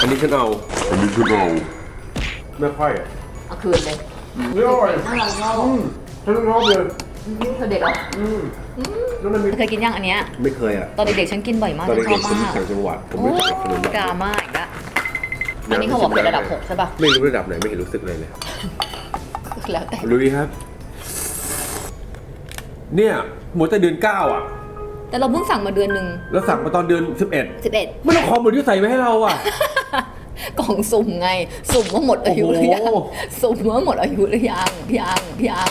อันนี้ฉันเอาอันนี้ฉันเอาไม่ค่อยอะเอาคืนเลยไม่อร่อยน่ารักชอบอืมฉันชอบเลยเธอเด็กเหรออืมแล้วมันมีเคยกินยังอันเนี้ยไม่เคยอะตอนเด็กๆฉันกินบ่อยมากตอนฉันชเด็อกบๆผมอยู่มากต่างจังหวัดผมโอ้ไม่จับขนมดราม่าอีกแล้วอันนี้เขาบอกเป็นระดับหกใช่ป่ะไม่รู้ระดับไหนไม่เห็นรู้สึกเลยเลยแล้วแต่ลุยครับ เนี่ยหมดแต่เดือนเก้าอะแต่เราเพิ่งสั่งมาเดือนหนึ่งแล้วสั่งมาตอนเดือนสิบเอ็ดสิบเอ็ดไม่ต้องคอมเหมือนที่ใส่ไว้ให้เราอะ กล่องสุ่มไง สุ่มว่าหมดอายุหรือยังโอ้โหสุ่มว่าหมดอายุหรือยังยังยัง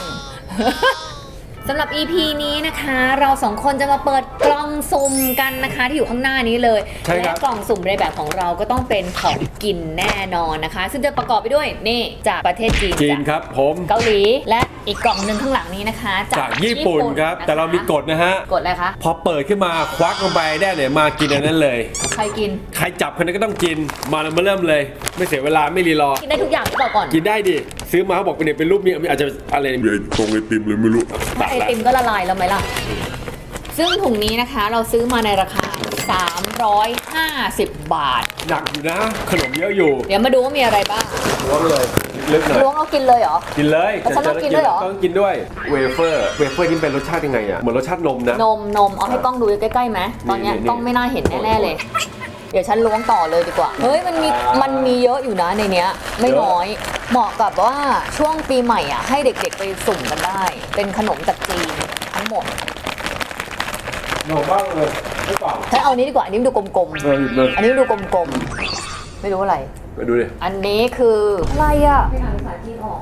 สำหรับ EP นี้นะคะ เราสองคนจะมาเปิดกล่องสุ่มกันนะคะ ที่อยู่ข้างหน้านี้เลย ใช่ครับ และกล่องสุ่มในแบบของเราก็ต้องเป็นของกินแน่นอนนะคะ ซึ่งจะประกอบไปด้วยนี่จากประเทศจีนจีนจ้ะครับผมเกาหลีและอีกกล่องหนึ่งข้างหลังนี้นะคะ จากญี่ปุ่นครับะะแต่เรามีกฎนะฮะกฎอะไรคะพอเปิดขึ้นมาควักลงไปได้เนี่ยมากินอันนั้นเลย ใครกิน ใครจับคนนั้นก็ต้องกิน มาเรามาเริ่มเลย ไม่เสียเวลาไม่รีรอ กินได้ทุกอย่างหรือเปล่าก่อนกินได้ดิ ซื้อมาเขาบอกเป็นเนี่ยเป็นรูปมีอาจจะอะไรมีไอ้ตรงไอติมเลยไม่รู้ถ้าไอติมก็ละลายแล้วไหมล่ะ ซึ่งถุงนี้นะคะเราซื้อมาในราคา 350 บาท หนักอยู่นะ ขนมเยอะอยู่เดี๋ยวมาดูว่ามีอะไรบ้างล้วงเลยลึกหน่อยล้วงเอากินเลยเหรอ กินเลยแล้วฉันต้องกินด้วยเหรอต้องกินด้วยเวเฟอร์เวเฟอร์นี่เป็นรสชาติยังไงอะเหมือนรสชาตินมนะนมนมเอาให้กล้องดูใกล้ๆไหมตอนเนี้ยนี่นี่กล้องไม่น่าเห็นแน่ๆเลย เดี๋ยวฉันล้วงต่อเลยดีกว่าเฮ้ยมันมีมันมีเยอะอยู่นะในเนี้ย ไม่น้อยเหมาะกับว่าช่วงปีใหม่อะให้เด็กๆไปสุ่มกันได้ เป็นขนมจากจีนทั้งหมดหนมบ้างเลยไม่เปล่าฉันเอาอันนี้ดีกว่าอันนี้ดูกลมเออหยิบเลยๆ อันนี้ดูกลมๆ ไม่รู้อะไรมาดูดิอันนี้คืออะไรอะไม่อ่านภาษาจีนออก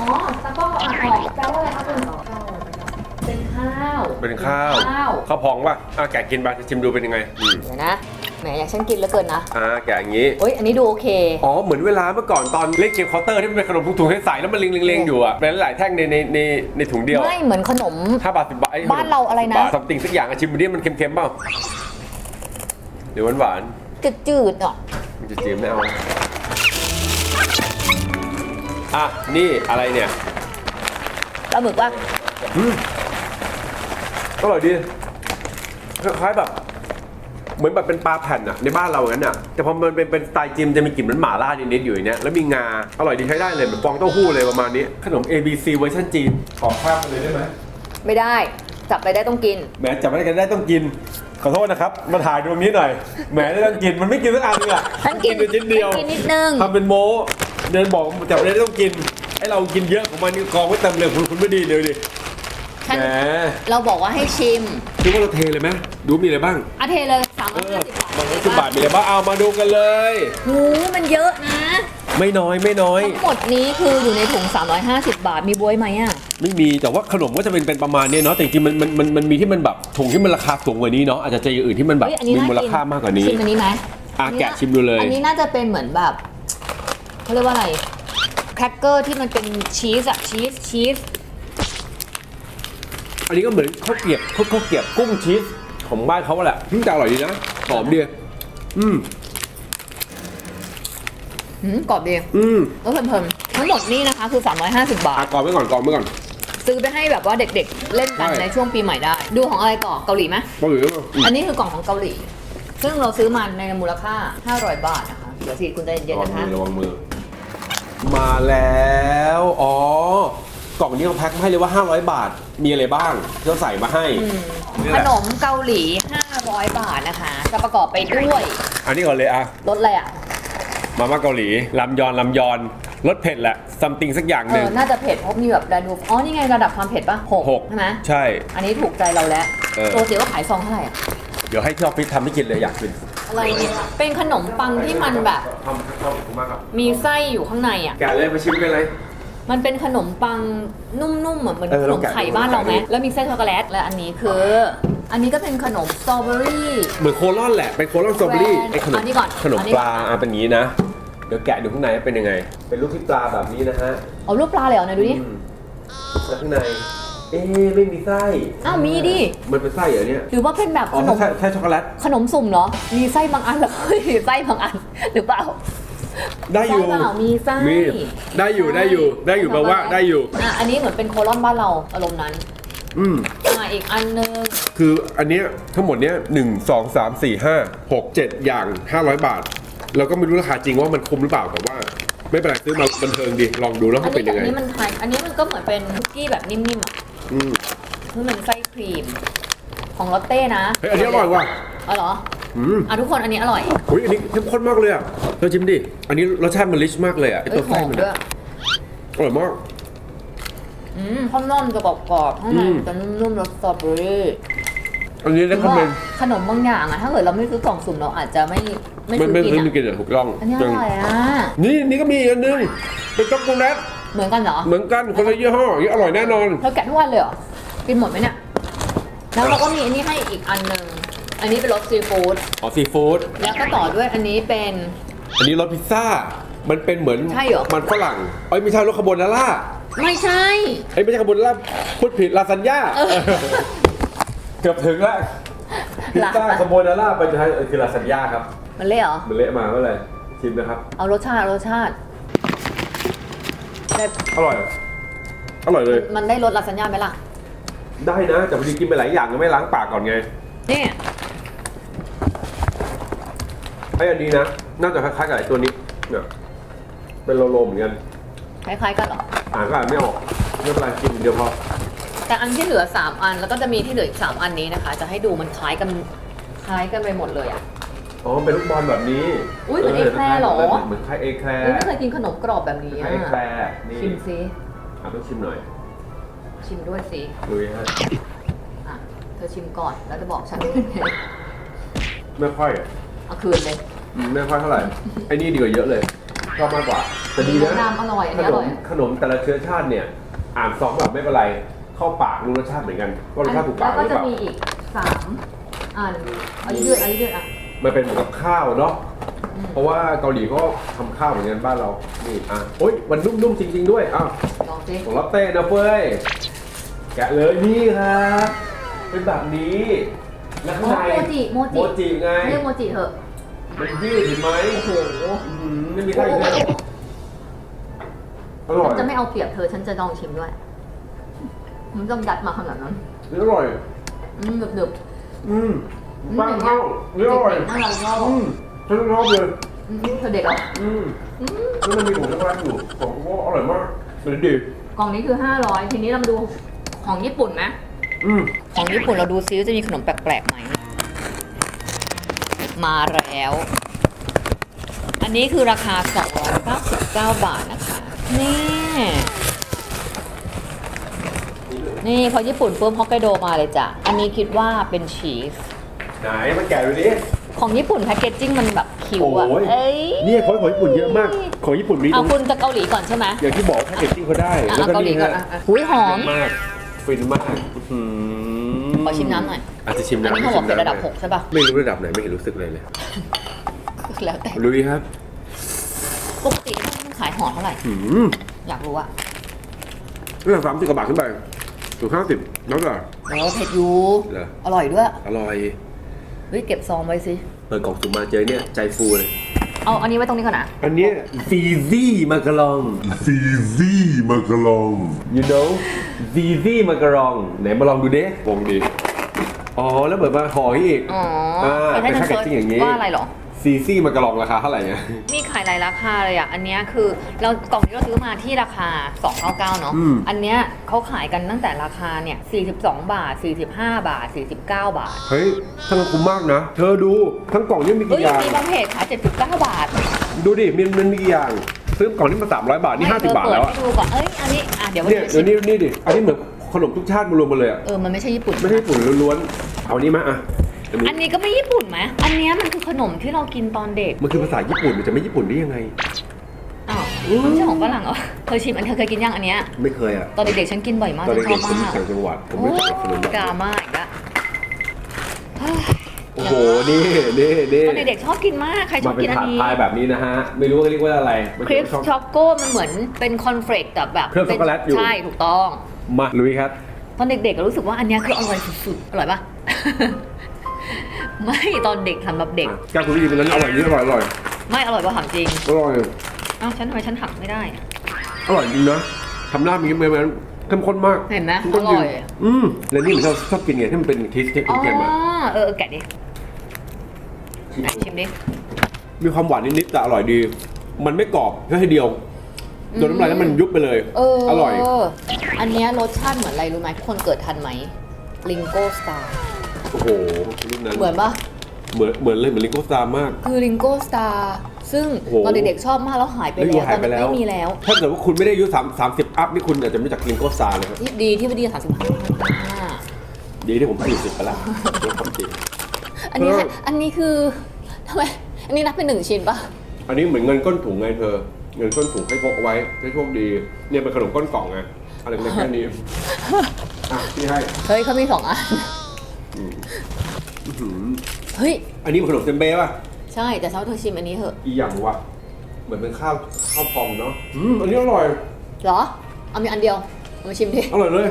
อ๋อตะก้ออ่านออกแปลว่าอะไรคะคุณเป็นข้าว เป็นข้าว ข้าว ข้าวพองป่ะอะแกะกินไปชิมดูเป็นยังไงอืมเดี๋ยวนะ แหมอยากฉันกินแล้วเกินนะอ่าแกะอย่างงี้เฮ้ยอันนี้ดูโอเค อ๋อ เหมือนเวลาเมื่อก่อนตอนเล่นเกมเคาน์เตอร์ที่มันเป็นขนมถุงๆให้ใส่แล้วมันเล็งๆๆอยู่อะเป็นหลายแท่งในในในในถุงเดียวไม่เหมือนขนม ห้าบาทสิบบาทอ้ยบ้านเราอะไรนะบาทสัมติงสักอย่างอะชิมดูดิมันเค็มๆเปล่าเดี๋ยวหวานจืดๆอะๆมันจะจืดไม่เอาอะนี่อะไรเนี่ยปลาหมึกว่าอืมอร่อยดีคล้ายๆแบบ เหมือนแบบเป็นปลาแผ่นอะในบ้านเราอย่างนั้นอะแต่พอมันเป็นเป็นสไตล์จิมจะมีกลิ่นเหมือนหม่าล่านิดๆอยู่ในเนี้ยแล้วมีงาอร่อยดีใช้ได้เลยเหมือนฟองเต้าหู้เลยประมาณนี้ขนม A B C เวอร์ชันจีนขอข้ามไปเลยได้ไหมไม่ได้ จับไปได้ต้องกิน แหมจับไม่ได้กันได้ต้องกิน ขอโทษนะครับ มาถ่ายตรงนี้หน่อยแหมได้ต้องกินมันไม่กินสักอันเลยอะฉันกินเป็นชิ้นเดียวฉันกินนิดนึง ทำเป็นโม้เดินบอกจับไม่ได้ต้องกินไอเรากินเยอะของมันนี่กองไว้เต็มเลยคุณคุณไม่ดีเลยดิฉันแหมเราบอกว่าให้ชิมดูว่าเราเทเลยไหมดูมีอะไรบ้างอาเทเลย สามเอร้อยอห้าสิบบาทบางร้อยสิบบาทมีอะไรบ้างเอามาดูกันเลย หูมันเยอะนะ ไม่น้อยไม่น้อย ทั้งหมดนี้คืออยู่ในถุง 350 บาท มีบวยไหมอะ ไม่มีแต่ว่าขนมก็จะเป็นเป็นประมาณเนี้ยเนาะแต่จริงๆมันมันมันมันมีที่มันแบบถุงที่มันราคาสูงกว่านี้เนาะอาจจะเจออย่างอื่นที่มันแบบเฮ้ยอันนี้มีน่ามูลกินค่ามากกว่านี้ ชิมอันนี้ไหมอะแกะชิมดูเลย อันนี้น่าจะเป็นเหมือนแบบเขาเรียกว่าอะไร แครกเกอร์ที่มันเป็นชีสอะชีสชีสอันนี้ก็เหมือนข้าวเกรียบข้าวข้าวเกรียบกุ้งชีส ของบ้านเขาแหละอืมแต่อร่อยดีนะหอมดีอืมหืมกรอบดีอืมแล้วเพลินๆทั้งหมดนี่นะคะคือ 350 บาอะท กรอบไว้ก่อนกรอบไว้ก่อน ซื้อไปให้แบบว่าเด็กๆ เล่นกันใช่ ในช่วงปีใหม่ได้ ดูของอะไรต่อเกาหลีไหมกรอบอยู่แล้วมั้งอืมอันนี้คือกล่องของเกาหลี ซึ่งเราซื้อมาในมูลค่า 500 บาทนะคะเดี๋ยวสิคุณใจเย็นระวัๆงนะคะมือระวังมือ มาแล้ว อ๋อ กล่องนี้เขาแพ็คมาให้เลยว่า 500 บาท มีอะไรบ้างที่เขาใส่มาให้ นี่ขแหละนมเกาหลี 500 บาทนะคะ จะประกอบไปด้วยอันนี้ก่อนเลยอะรสอะไรอะ มาม่าเกาหลีลำยอนลำยอนรสเผ็ดแหละซัมติงสักอย่างเอหนึ่งอน่าจะเผ็ดเพราะมีแบบดานูอ๋อ นี่ไงระดับความเผ็ดปะหกหกใช่ไหมใช่ อันนี้ถูกใจเราแล้วเออ ตัวเสียว่าขายซองเท่าไหร่อะเดี๋ยวให้ที่ออฟฟิศทำให้กินเลยอยากกินอะไรเนี่ยเป็นขนมปังที่มันแบบ ทำขอบคุณมากครับมีไส้อยู่ข้างในอะ แกะเลยมาชิมกันเลย มันเป็นขนมปังนุ่มๆอะเหมือนเออขนมเราแกะไข่บ้านเราไหมแกะดิแล้วมีไส้ช็อกโกแลตและอันนี้คือ อันนี้ก็เป็นขนมสตรอเบอรี่ เหมือนโคลอนแหละ เป็นโคลอนสตรอเบอรี่แบรนด์ไอ้ขนมอันนี้ก่อนขนมอันนี้ปก่อน ลาอะเป็นอย่างนี้นะ เดี๋ยวแกะดูข้างในว่าเป็นยังไง เป็นลูกที่ปลาแบบนี้นะฮะเอารูปปลาเลยเหรอไหนดูดิ อืมแล้วข้างใน เอ๊ะไม่มีไส้อ้าวมีดิ มันเป็นไส้เหรอเนี่ยหรือว่าเป็นแบบอ๋อขนมไส้ไส้ช็อกโกแลตขนมสุ่มเหรอ มีไส้บางอันแล้วก็ไม่มีไส้บางอันหรือเปล่า ได้อยู่ไส้เปล่ามีไส้มีได้อยู่ได้อยู่ได้อยู่แปลว่าได้อยู่ อะอันนี้เหมือนเป็นโคลอนบ้านเราอารมณ์นั้นอืม อะอีกอันนึงคืออันเนี้ยทั้งหมดเนี้ยหนึ่งสองสามสี่ห้าหกเจ็ดอย่างห้าร้อยบาท เราก็ไม่รู้ราคาจริงว่ามันคุ้มหรือเปล่าแต่ว่า ไม่เป็นไรซื้อมาบันเทิงดี ลองดูแล้วอัมันนเป็นนี้ยังไง อันนี้มันคล้ายอันนี้มันก็เหมือนเป็นคุกกี้แบบนิ่มๆอะอืมคือมันไส้ครีม ของลอตเต้นะเฮ้ยอันนี้อร่อยว่ะ อ๋อเหรอ อืมอะทุกคนอันนี้อร่อยโอ้ยอันนี้เข้มข้นมากเลยอะเธอชิมดิ อันนี้รสชาติมันริชมากเลยอะไอเอ้ตัยวหไส้อมมันด้วยอะอร่อยมาก อืมข้างนอกมันจะกรอบๆข้างในอืมจะนุ่มๆรสสตรอเบอรี่อันนี้ได้คอมเมนต์ขนมบางอย่างอะถ้าเกิดเราไม่ซื้อกล่องสุ่มเราอาจจะไม่ไม่ไม่ซื้อไม่กินไม่มีอะกินอะถูกต้องอันนี้อร่อยอะนี่นี่ก็มีอีกอันนึงเป็นช็อกโกแลตเหมือนกันเหรอ เหมือนกันคนละยี่ห้ออย่างนี้อร่อยแน่นอน เราแกะทุกวันเลยเหรอ กินหมดไหมเนี่ย แล้วเราก็มีอันนี้ให้อีกอันหนึ่ง อันนี้เป็นรสซีฟู้ดอ๋อซีฟู้ดแล้วก็ต่อด้วยอันนี้เป็น อันนี้รสพิซซ่า มันเป็นเหมือนใช่เหรอ มันฝรั่งเอ้ยไม่ใช่รสคาโบนาร่าไม่ใช่ เอ้ยไม่ใช่คาโบนาร่าพูดผิดลาซานญ่าเออ เกือบถึงแล้วพิซซ่าลาคาโบนาร่าเป็นไทยเออคือลาซานญ่าครับ มันเละเหรอ มันเละมาเมื่อไหร่ชิมนะครับ เอารสชาติเอารสชาติได้อร่อย อร่อยเลย มันได้รสลาซานญ่าไหมล่ะ ได้นะแต่พอดีกินไปหลายอย่างก็ไม่ล้างปากก่อนไง นี่ ไอ้อันนี้นะน่าจะคล้ายๆกับไอ้ตัวนี้เนี่ยเป็นโลโลเหมือนกันคล้ายๆกันเหรอ อ่านก็อ่านไม่ออกไม่เป็นไรกินเดียวพอแต่อันที่เหลือ 3 อันแล้วก็จะมีที่เหลืออีก 3 อันนี้นะคะ จะให้ดูมันคล้ายกันคล้ายกันไปหมดเลยอะ อ๋อเป็นลูกบอลแบบนี้อุ๊ยเหมือนเอแคลร์เหรอ เหมือนคล้ายเอแคลร์เฮ้ยไม่เคยกินขนมกรอบแบบนี้คล้าอะยเอแคลร์นี่ชิมซิอะต้องชิมหน่อยชิมด้วยสิลุยฮะอะเธอชิมก่อนแล้วจะบอกฉันไม่ค่อย เอาคืนเลยอืมไม่ค่อยเท่าไหร่ ไอ้นี่ดีกว่าเยอะเลยชอบมากกว่าแต่ดีนะน้ำอร่อยอันขนี้อนร่มอย ขนมแต่ละเชื้อชาติเนี่ย อ่านซองแบบไม่เป็นไร เข้าปากรู้รสชาติเหมือนกันว่ารสชาติถูกแล้ปากวหก็รือเปล่าจะมีอีกสามอันเอายืดๆเอายืดๆอะมันเป็นเหมือนกับข้าวเนาะอืมเพราะว่าเกาหลีก็ทำข้าวเหมือนกันบ้านเรานี่อะโอ้ยมันนุ่มๆจริง ๆ ด้วยอ้าวลองสิของลอตเต้นะเฟ้ย แกะเลยนี่ครับ เป็นแบบนี้ แล้วอ๋ข้างอในโมจิ โมโมจิจิไง เรียกโมจิเถอะ มันยืดเห็นไหมโอ้โหอื้อหือไม่มีท่าอย่างนี้อร่อฉัยนจะไม่เอาเปรียบเธอ ฉันจะลองชิมด้วย มันต้องยัดมาขนาดนั้นนี่อร่อย อืมหนึบอืมๆบ้านเข้าเด็นี่อร่อยกๆน่ารักมากอืมฉันชอบเลยอืมเธอเด็กเหรออืมแล้วมันมีของช็อกโกแลตอยู่ของก็อร่อยมากเลยดีกล่องนี้คือ 500 ทีนี้เรามาดูของญี่ปุ่นไหม อืมของญี่ปุ่นเราดูซิว่าจะมีขนมแปลกๆไหม มาแล้ว อันนี้คือราคา 299 บาทนะคะ นี่ นี่พอญี่ปุ่นปุ๊บฮอกไกโดมาเลยจ้ะ อันนี้คิดว่าเป็นชีส ไหนมาแกะดูดิ ของญี่ปุ่นแพคเกจจิ้งมันแบบคิวอะโอ้ย เอ้ย เนี่ยของของญี่ปุ่นเยอะมาก ของญี่ปุ่นมีตเอารงคุณจะเกาหลีก่อนใช่ไหมอย่างที่บอกแพคเกจจิ้งเขาได้ อะแล้วเอาเกาหลีก่อนฮะอะอะอุ้ยหอม มาก ฟินมากอื้อหืขอชิมน้ำหน่อย อาจจะชิมอันน้ำนี้เขาบอกชิมเป็นระดับำ6ใช่ป่ะ ไม่รู้ระดับไหนไม่เห็นรู้สึกเลยเลยแล้วแต่ลุยครับปกติมันขายห่อเท่าไหร่ หืมอยากรู้อะนี่สามสิบกว่าบาทขึ้นไปถึงห้าสิบแล้วก็ โอ้เผ็ดอยูเหรอ อร่อยด้วย อร่อย เฮ้ยเก็บซองไว้สิ เปิดกล่องสุ่มมาเจอเนี่ยใจฟูเลย เอาอันนี้ไว้ตรงนี้ก่อนนะ อันเนี้ซีซี่มาการองฟีซี่มากระลอง you know ซีซี่มาการอง ไหนมาลองดูเด้วงดี อ๋อ แล้วเหมือนมาห่อให้อีกอ๋ออ่าเป็นให้เป็นฉันแพ็กเกจจิ้งอย่างนี้ ว่าอะไรเหรอ ซีซี่มาการองราคาเท่าไหร่เนี่ย มีขายหลายราคาเลยอะ อันเนี้ยคือเรากล่องที่เราซื้อมาที่ราคา 299 เนาะ อืม อันเนี้ยเขาขายกันตั้งแต่ราคาเนี่ย 42 บาท 45 บาท 49 บาท เฮ้ยทั้งคุ้มมากนะ เธอดูทั้งกล่องนี่มีเฮ้กี่ยอย่าง มีบางเพจขาย 79 บาทดูดิมันมันมีกี่อย่าง ซื้อกล่องนี้มา300 บาท นี่ไม่50 บาทเธอแล้วเปิดอะให้ดูก่อนเอ้ย อันนี้ อะ เดี๋ยววันเนี่ยนี้เดี๋ยวนี้นี่ดิอันนี้เหมือนขนมทุกชาติมารวมมาเลยอะเออ มันไม่ใช่ญี่ปุ่น ไม่ใช่ญี่ปุ่นล้วนๆเอานี่มาอะ อันนี้อันนี้ก็ไม่ญี่ปุ่นไหมอันเนี้ยมันคือขนมที่เรากินตอนเด็กมันคือภาษาญี่ปุ่นมันจะไม่ญี่ปุ่นได้ยังไง อ้าวมันไม่ใช่ของฝรั่งเหรอเคยชิมอันเธอเคยกินยังอันเนี้ยไม่เคยอะตอนเด็กๆฉันกินบ่อยมากตอนฉันชเด็อกบๆผมอยู่มากต่างจังหวัดผมโอ้ไม่จับขนมแบบดรานี้ม่าอีกละโอ้โหนี่นี่นี่ตอนเด็กๆชอบกินมากใครชมาอบเป็กินนอันถาดนี้ พายแบบนี้นะฮะ ไม่รู้ว่าเรียกว่าอะไรมันคริสชอบ ช็อกโก้มันเหมือนเป็นคอนเฟลกแต่แบบเคลือบช็อกโกแลตอยู่ ใช่ถูกต้อง มาลุยครับ ตอนเด็กๆก็รู้สึกว่าอันเนี้ยคืออร่อยสุดๆ อร่อยปะ ไม่ตอนเด็กทำแบบเด็กแก้วคุณดีเป็นนั้นอร่อยนี่อร่อยอร่อยไม่อร่อยกว่าถามจริงอร่อยอ้าวฉันทำไมฉันหักไม่ได้อะอร่อยจริงนะทำหน้ามีเหมือนเข้มข้นมากเห็นไหมเข้มข้นจงอร่อย อืมแล้วนี่ผมชอบชอบกินไงที่มันเป็นคิสเค้กอ๋อเค็มๆอะเออเออแกะดิไหนชิมดิ มีความหวานนิดๆแต่อร่อยดี มันไม่กรอบแค่ทีเดียวโดนน้ำลายแล้วมันยุบไปเลยเออออร่อย อันเนี้ยรสชาติเหมือนอะไรรู้ไหมทุกคนเกิดทันไหมลิงโก้สตาร์ โอ้โหรุ่นนั้นเหมือนปะเหมือนเหมือนเลยเหมือนลิงโกสตาร์มาก คือลิงโก้สตาร์ซึ่งโอ้โห ตอนเด็กๆชอบมากแล้วหายไปไม่แล้วหายไปตอนนี้แล้วไม่มีแล้ว ถ้าเกิดว่าคุณไม่ได้อายุสามสามสิบอัพนี่คุณอาจจะไม่รู้จักลิงโกสตาร์เลยครับที่ดีที่พอดีสามสิบห้าดีที่ผมสี่สิบไปแล้วเรื่องความจริง อันนี้เออ อันนี้คือทำไมอันนี้นับเป็นหนึ่งชิ้นปะอันนี้เหมือนเงินก้นถุงไงเธอ เงินก้นถุงให้พกเอาไว้ให้โชคดี เนี่ยเป็นขนมก้นกล่องไงอะไรเล็กๆแค่นี้ อะพี่ให้ เฮ้ยเขามีสองอัน อื้อหือเฮ้ย อันนี้เป็นขนมเซมเบ้ป่ะ ใช่ แต่เช้าเธอชิมอันนี้เถอะอีหยังวะ เหมือนเป็นข้าวข้าวพองเนาะอืมอันนี้อร่อย เหรอ เอามีอันเดียว เอามาชิมดิ อร่อยเลย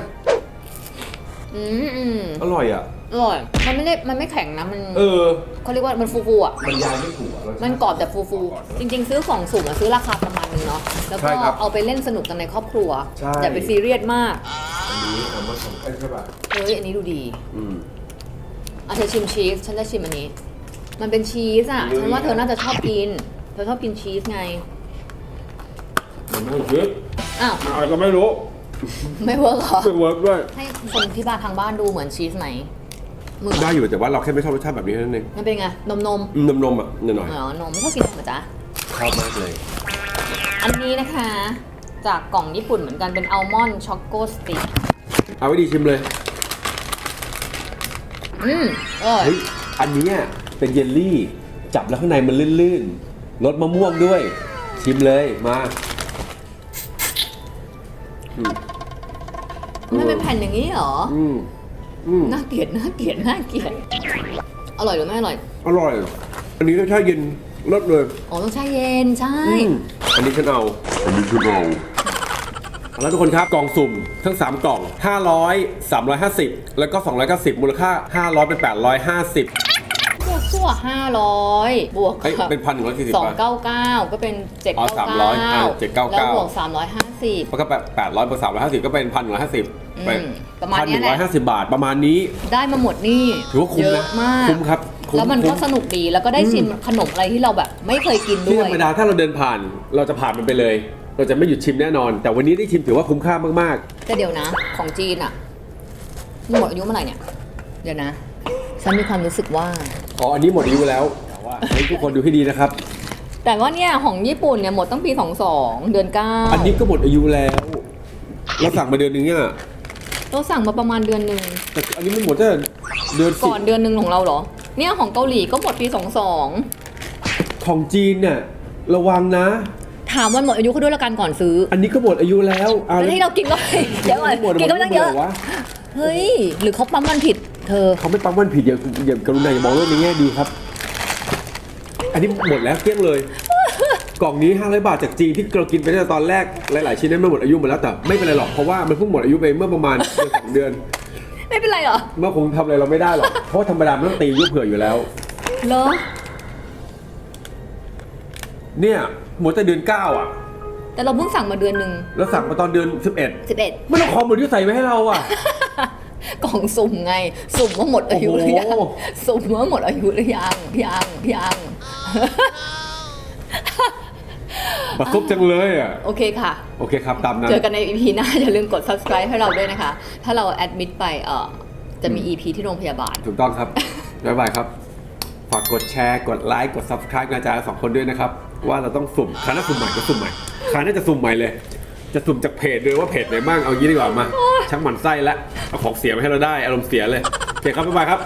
อืมอืมอร่อยอะ อร่อย มันไม่ได้ มันไม่แข็งนะ มันเออ เขาเรียกว่ามันฟูๆอะมันยายไม่ถูกอะรสชาติ มันกรอบแต่ฟูๆจริง ๆ ซื้อของสุ่มอะซื้อราคาประมาณนึงเนาะ แล้วใช่ก็ครับเอาไปเล่นสนุกกันในครอบครัว ใช่ อย่าไปซีเรียสมาก อันนี้เอามาทำเอ้ยใช่ป่ะ เฮ้ย อันนี้ดูดี อืม อะเธอชิมชีส ฉันจะชิมอันนี้ มันเป็นชีสอะเฮ้ยฉันว่าเธอน่าจะชอบกิน เธอชอบกินชีสไง มันไม่คิดอ้าว มันอะไรก็ไม่รู้ไม่เวิร์กเหรอ ไม่เวิร์กด้วย ให้คนที่บ้านทางบ้านดูเหมือนชีสไหมมึงได้อยู่แต่ว่าเราแค่ไม่ชอบรสชาติแบบนี้เท่านั้นเองมันเป็นไง นมนมอืมนมๆอะหน่อยๆอ๋อนมไม่ชอบกินนมเหรอจ๊ะๆชอบมากเลยอันนี้นะคะ จากกล่องญี่ปุ่นเหมือนกันเป็นอัลมอนด์ช็อกโกสติก เอาไว้ดีชิมเลย อืมอร่อยเฮ้ยอันเนี้ยเป็นเยลลี่ จับแล้วข้างในมันลื่นๆรสมะม่วงด้วย ชิมเลยมาอืมมันเป็นแผ่นอย่างนี้เหรอ อืมอืมน่าเกลียดน่าเกลียดน่าเกลียด อร่อยหรือไม่อร่อย อร่อย อันนี้ก็ชาเย็นรสเลย อ๋อต้องแช่เย็นใช่ อืมอันนี้ฉันเอา อันนี้คือเรา แล้วทุกคนครับกล่องสุ่มทั้ง 3 กล่อง 500 350 แล้วก็ 290 มูลค่า 500 เป็น 850 บวกสั่วห้าร้อยบวกเอ้ยเป็นพันหนึ่งร้อยสี่สิบสองบาท เก้าเก้าก็เป็นเจ็ดอ๋อเก้า300อ่าเก้า799 แล้วบวกสามร้อยห้าสิบแล้วก็แบบ800บวก350 ก็เป็น1,150เป็นประมาณเนี้ยแหละ1,150บาทประมาณนี้ได้มาหมดนี่ถือว่าคุ้มเยนะอะมาก คุ้มครับคุ้แล้วมันก็คุ้ สนุกดีแล้วก็ได้ชิมขนมอะไรที่เราแบบ ไม่เคยกินที่ด้ธวรย รมดาถ้าเราเดินผ่านเราจะผ่านมันไปเลย เราจะไม่หยุดชิมแน่นอน แต่วันนี้ได้ชิมถือว่าคุ้มค่ามากแต่เดี๋ยวนะ ของจีนอะมันหมดอายุเมื่อไหร่เนี่ย เดี๋ยวนะฉันมีความรู้สึกว่าๆอ๋ออันนี้หมดอายุแล้วแต่ว่าให้ทุกคนดูให้ดีนะครับ แต่ว่าเนี่ยของญี่ปุ่นเนี่ยหมดตั้งปี 22 เดือน9อันนี้ก็หมดอายุแล้ว เราสั่งมาเดือนนึงเนี่ยเราสั่งมาประมาณเดือนหนึ่งแต่อันนี้มันหมดตั้งแต่เดือนสิก่อนเดือนหนึ่งของเราเหรอ เนี่ยของเกาหลีก็หมดปีของจีนเนี่ยระวังนะ22 ถามวันหมดอายุเขาด้วยละกันก่อนซื้ออันนี้ก็หมดอายุแล้วเอาแล้วที่เรากินก็ เดี๋ยวก่อนหมดกินก็ไม่ต้องเยอะหมดหรวะเฮ้ย หรือเขาปั๊มมันผิด เธอ เขาไม่ปั๊มวันผิดอย่าอย่ากรุณาอย่ามองเรื่องในแง่ดีครับ อันนี้หมดแล้วเกลี้ยงเลย กล่องนี้500บาทจากจีนที่เรากินไปตั้งแต่ตอนแรกหลายๆชิ้นนั้นไม่หมดอายุหมดแล้วแต่ไม่เป็นไรหรอกเพราะว่ามันเพิ่งหมดอายุไปเมื่อประมาณ เดือนสองเดือน ไม่เป็นไรเหรอเมื่อคงทำอะไรเราไม่ได้หรอกเพราะว่าธรรมดามันต้องตีอายุเผื่ออยู่แล้ว เหรอ เนี่ย หมดแต่เดือนเก้าอะ แต่เราเพิ่งสั่งมาเดือนหนึ่งแล้วสั่งมาตอนเดือน11 11ไม่ต้องคอมหมดอายุใส่ไว้ให้เราอะ กล่องสุ่มไง สุ่มว่าหมดอายุหรือยัง โอ้โห สุ่มว่าหมดอายุหรือยัง ยัง ยัง ประคบจังเลยอะ โอเคค่ะ โอเคครับ ตามนั้น เจอกันใน EP หน้า อย่าลืมกด subscribe ให้เราด้วยนะคะ ถ้าเราแอดมิดไปเอ่อจะมี EP ที่โรงพยาบาล ถูกต้องครับ บ๊ายบายครับ ฝากกดแชร์ กดไลค์ กด subscribe กันอาจารย์สองคนด้วยนะครับ ว่าเราต้องสุ่มคราหน้าสุ่มใหม่ก็สุ่มใหม่คราวหน้าจะสุ่มใหม่เลย จะสุ่มจากเพจเลยว่าเพจไหนบ้างเอางี้ดีกว่ามาช่างหมันไส้ละเอาของเสียมาให้เราได้อารมณ์เสียเลยโอเคครับบ๊ายบายครับ